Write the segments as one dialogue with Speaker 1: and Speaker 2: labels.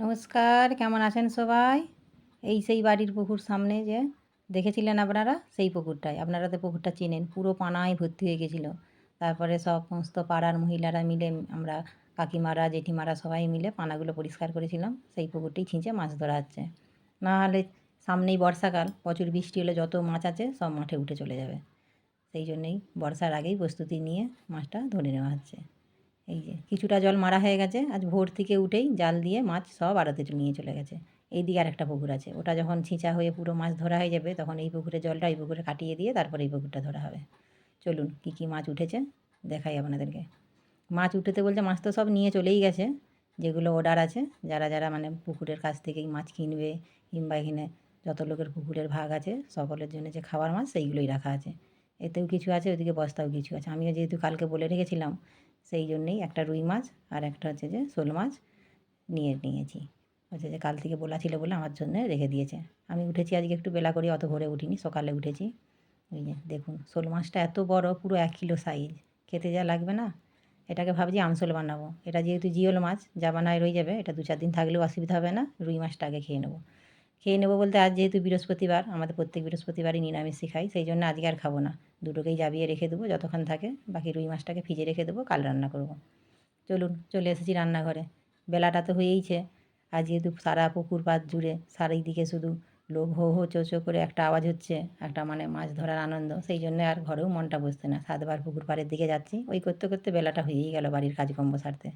Speaker 1: নমস্কার, কেমন আছেন সবাই? এই সেই বাড়ির পুকুর সামনে যে, দেখেছিলেন আপনারা? সেই পুকুরটাই। আপনারা তো পুকুরটা চেনেন। পুরো পানায় ভর্তি হয়ে গেছিল। তারপরে সমস্ত পাড়ার মহিলারা মিলে আমরা কাকিমারা, জেঠিমারা সবাই মিলে পানাগুলো পরিষ্কার করেছিলাম। সেই পুকুরটি ছিঁচে মাছ ধরা হচ্ছে। না হলে সামনেই বর্ষাকাল। প্রচুর বৃষ্টি হলে যত মাছ আছে সব মাঠে উঠে চলে যাবে। সেই জন্যেই বর্ষার আগেই প্রস্তুতি নিয়ে মাছটা ধরে নেওয়া হচ্ছে। এই যে কিছুটা জল মারা হয়ে গেছে, আজ ভোর থেকে উঠেই জাল দিয়ে মাছ সব আড়তে নিয়ে চলে গেছে। এই দিকে আরেকটা পুকুর আছে, ওটা যখন ছিঁচা হয়ে পুরো মাছ ধরা হয়ে যাবে, তখন এই পুকুরে জলটা এই পুকুরে কাটিয়ে দিয়ে তারপরে এই পুকুরটা ধরা হবে। চলুন, কী কী মাছ উঠেছে দেখাই আপনাদেরকে। মাছ উঠেতে বলতে মাছ তো সব নিয়ে চলেই গেছে, যেগুলো অর্ডার আছে, যারা যারা মানে পুকুরের কাছ থেকেই মাছ কিনবে কিংবা এখানে যত লোকের পুকুরের ভাগ আছে, সকলের জন্য যে খাবার মাছ সেইগুলোই রাখা আছে। এতেও কিছু আছে ওইদিকে বস্তাও কিছু আছে। আমিও যেহেতু কালকে বলে রেখেছিলাম সেই জন্যেই একটা রুই মাছ আর একটা হচ্ছে যে শোল মাছ নিয়ে নিয়েছি। হচ্ছে যে কাল থেকে বলা ছিল বলে আমার জন্য রেখে দিয়েছে। আমি উঠেছি আজকে একটু বেলা করে অত ভোরে উঠিনি, সকালে উঠেছি। ওই যে দেখুন, শোল মাছটা এত বড়, পুরো এক কিলো সাইজ খেতে যা লাগবে না, এটাকে ভাবছি আমসোল বানাবো। এটা যেহেতু জিওল মাছ, যা বানায় রয়ে যাবে, এটা দু চার দিন থাকলেও অসুবিধা হবে না, রুই মাছটা আগে খেয়ে নেব। খেয়ে নেব বলতে আজ যেহেতু বৃহস্পতিবার, আমাদের প্রত্যেক বৃহস্পতিবারই নিরামিষই খাই, সেই জন্য আজকে আর খাব না। দুটোকেই জাবিয়ে রেখে দেবো, যতক্ষণ থাকে। বাকি রুই মাছটাকে ফ্রিজে রেখে দেবো, কাল রান্না করব। চলুন, চলে এসেছি রান্নাঘরে। বেলাটা তো হয়েইছে। আর যেহেতু সারা পুকুর পাত জুড়ে দিকে শুধু লোক হো হো, চো চো করে একটা আওয়াজ হচ্ছে, একটা মানে মাছ ধরার আনন্দ। সেই জন্য আর ঘরেও মনটা বসতে না। সাতবার পুকুর পাড়ের দিকে যাচ্ছি। ওই করতে করতে বেলাটা হয়েই গেল বাড়ির কাজকর্ম সারতে।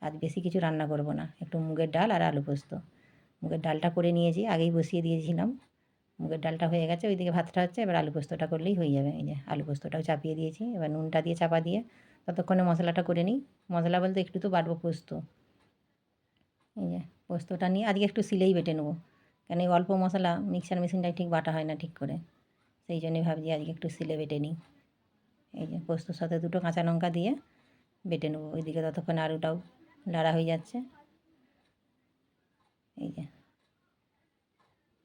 Speaker 1: আজ বেশি কিছু রান্না করব না। একটু মুগের ডাল আর আলু পোস্ত। মুগের ডালটা করে নিয়েছি, আগেই বসিয়ে দিয়েছিলাম। মুগের ডালটা হয়ে গেছে, ওইদিকে ভাতটা হচ্ছে, এবার আলু পোস্তটা করলেই হয়ে যাবে। এই যে আলু পোস্তটাও চাপিয়ে দিয়েছি, এবার নুনটা দিয়ে চাপা দিয়ে ততক্ষণে মশলাটা করে নিই। মশলা বলতে একটু তো বাটবো পোস্ত। এই যে পোস্তটা নিয়ে আজকে একটু সিলেই বেটে নেব। কেন এই অল্প মশলা, মিক্সার মেশিনটাই ঠিক বাটা হয় না ঠিক করে। সেই জন্যই ভাবছি আজকে একটু সিলে বেটে নিই। এই যে পোস্তর সাথে দুটো কাঁচা লঙ্কা দিয়ে বেটে নেব। ওইদিকে ততক্ষণে আলুটাও লাড়া হয়ে যাচ্ছে। এই যে।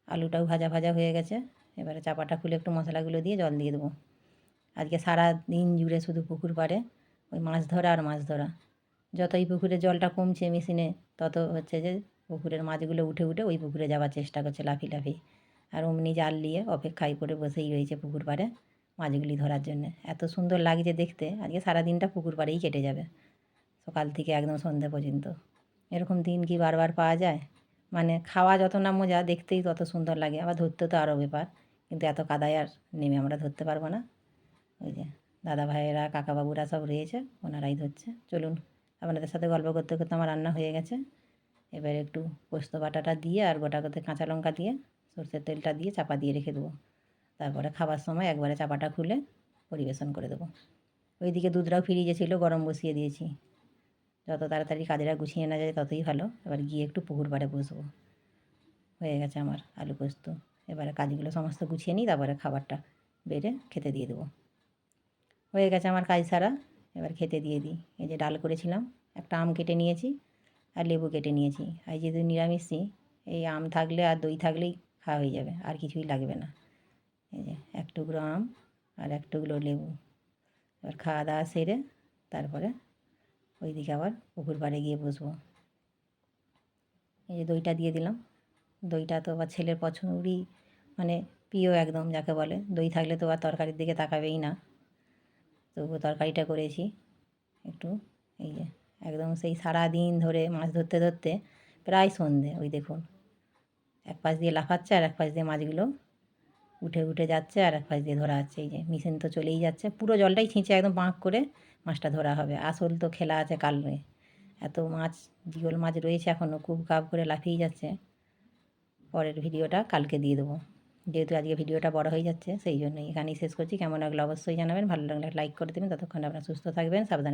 Speaker 1: আলুটাও ভাজা ভাজা হয়ে গেছে। এবারে চাপাটা খুলে একটু মশলাগুলো দিয়ে জল দিয়ে দেবো। আজকে সারা দিন জুড়ে শুধু পুকুর পাড়ে, ওই মাছ ধরা আর মাছ ধরা। যতই পুকুরে জলটা কমছে মেশিনে, তত হচ্ছে যে পুকুরের মাছগুলো উঠে উঠে ওই পুকুরে যাওয়ার চেষ্টা করছে লাফি লাফি। আর অমনি জাল নিয়ে অপেক্ষায় করে বসেই রয়েছে পুকুর পাড়ে মাছগুলি ধরার জন্য। এত সুন্দর লাগছে দেখতে, আজকে সারা দিনটা পুকুর পাড়েই কেটে যাবে। সকাল থেকে একদম সন্ধ্যে পর্যন্ত। এরকম দিন কি বারবার পাওয়া যায়? মানে খাওয়া যত না মজা, দেখতেই তত সুন্দর লাগে। আবার ধরতে তো আরও ব্যাপার। কিন্তু এত কাদায় আর নেমে আমরা ধরতে পারব না। ওই যে দাদা ভাইয়েরা কাকাবাবুরা সব রয়েছে, ওনারাই ধরছে। চলুন, আপনাদের সাথে গল্প করতে করতে আমার রান্না হয়ে গেছে। এবার একটু পোস্ত বাটাটা দিয়ে আর গোটা করতে কাঁচা লঙ্কা দিয়ে, সর্ষের তেলটা দিয়ে চাপা দিয়ে রেখে দেবো। তারপরে খাবার সময় একবারে চাপাটা খুলে পরিবেশন করে দেবো। ওইদিকে দুধটাও ফিরিয়ে ছিল, গরম বসিয়ে দিয়েছি। যত তাড়াতাড়ি কাজেরা গুছিয়ে না যায় ততই ভালো। এবার গিয়ে একটু পুকুর পাড়ে বসবো। হয়ে গেছে আমার আলু পোস্ত। এবারে কাজগুলো সমস্ত গুছিয়ে নিই, তারপরে খাবারটা বেড়ে খেতে দিয়ে দেবো। হয়ে গেছে আমার কাজ সারা, এবার খেতে দিয়ে দিই। এই যে ডাল করেছিলাম, একটা আম কেটে নিয়েছি আর লেবু কেটে নিয়েছি। আর যেহেতু নিরামিষই এই আম থাকলে আর দই থাকলেই খাওয়া হয়ে যাবে, আর কিছুই লাগবে না। এই যে এক টুকরো আম আর এক টুকরো লেবু। এবার খাওয়া দাওয়া সেরে তারপরে ওইদিকে আবার পুকুর পাড়ে গিয়ে বসবো। এই যে দইটা দিয়ে দিলাম। দইটা তো আবার ছেলের পছন্দই মানে প্রিয় একদম যাকে বলে। দই থাকলে তো আর তরকারির দিকে তাকাবেই না। তবুও তরকারিটা করেছি। একটু এই যে একদম সেই সারা দিন ধরে মাছ ধরতে ধরতে প্রায় সন্ধে, ওই দেখুন। এক পাশ দিয়ে লাফাচ্ছে আর এক পাশ দিয়ে মাছগুলো উঠে উঠে যাচ্ছে আর এক পাশ দিয়ে ধরা হচ্ছে। এই যে মেশিন তো চলেই যাচ্ছে। পুরো জলটাই ছিঁচে একদম বাঁক করে মাছটা ধরা হবে। আসল তো খেলা আছে কালমে এত মাছ জিওল মাছ রয়েছে এখনও খুব কাপ করে লাফিয়ে যাচ্ছে। পরের ভিডিওটা কালকে দিয়ে দেবো। যেহেতু আজকে ভিডিওটা বড় হয়ে যাচ্ছে, সেই জন্যই এখানেই শেষ করছি। কেমন লাগল অবশ্যই জানাবেন। ভালো লাগলে লাইক করে দেবেন। ততক্ষণ আপনারা সুস্থ থাকবেন, সাবধানে